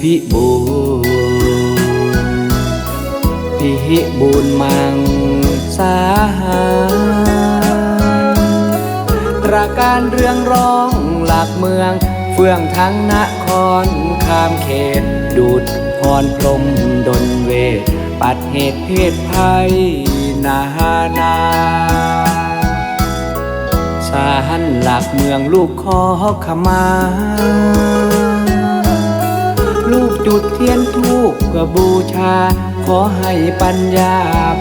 พิบูรพิบูรมังสาหารตราการเรื่องร้องหลักเมือง เฟื่องทั้งนครข้ามเขต ดูดพรพรมดนเวท ปัดเหตุเพศภัยนานาสารหลักเมืองลูกขอขมา ลูกจุดเทียนทูปเพื่อบูชา ขอให้ปัญญา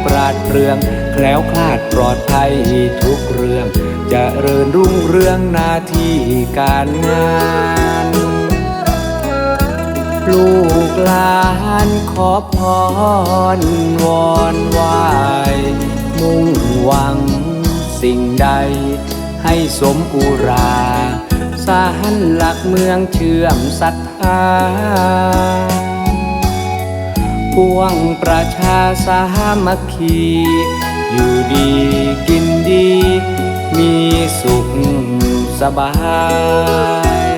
ปราดเปรื่อง แคล้วคลาดปลอดภัยทุกเรื่องจะเริญรุ่งเรืองหนาที่การงานลูกหลานขอพรวอนไหวมุ่งหวังสิ่งใด ให้สมอุรา สารหลักเมืองเชื่อมศรัทธา พวงประชาสามัคคี อยู่ดีกินดี มีสุขสบาย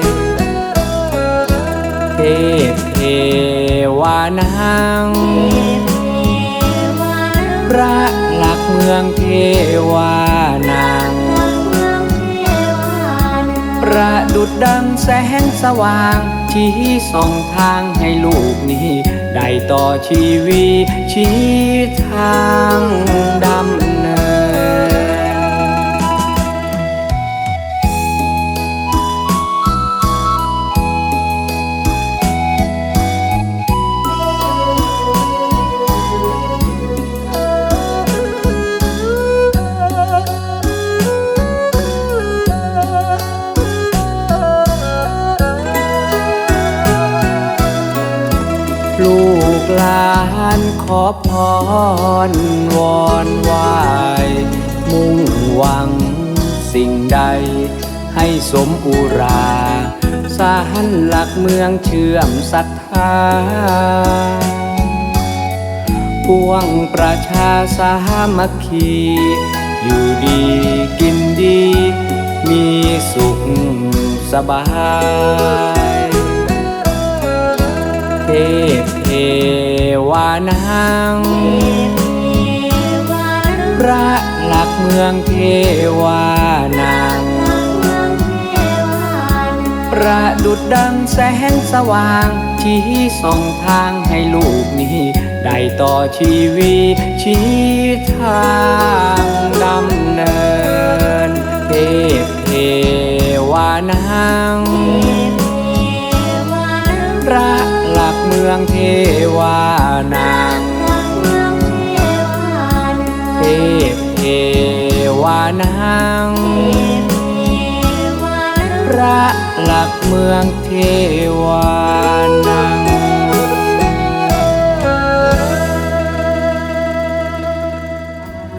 เทพเทวานัง พระหลักเมืองเทวานางประดุดดังแสงสว่าง ชี้ส่องทางให้ลูกนี้ ได้ต่อชีวิตชี้ทางดำ ลูกหลานขอพรวอนไหวมุ่งหวังสิ่งใด ให้สมอุราสารหลักเมืองเชื่อมศรัทธาพวงประชาสามัคคี อยู่ดีกินดี มีสุขสบาย เทพเทวานัง พระหลักเมืองเทวานางประดุดดังแสงสว่าง ชี้ส่องทางให้ลูกนี้ ได้ต่อชีวิตชี้ทางดำเนิน เทพเทวานังพ ระหลักเมืองเทวานางเทพเทวานังพระหลักเมืองเทวานัง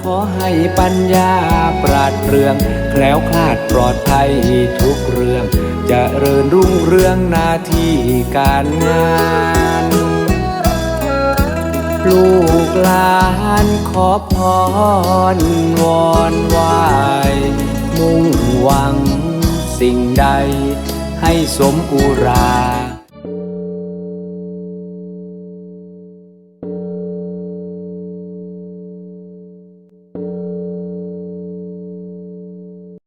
ขอให้ปัญญาปราดเปรื่อง แคล้วคลาดปลอดภัยทุกเรื่อง จะเริญรุ่งเรืองหนาที่การงาน ลูกหลานขอพรวอนไหวมุ่งหวังสิ่งใดให้สมอุรา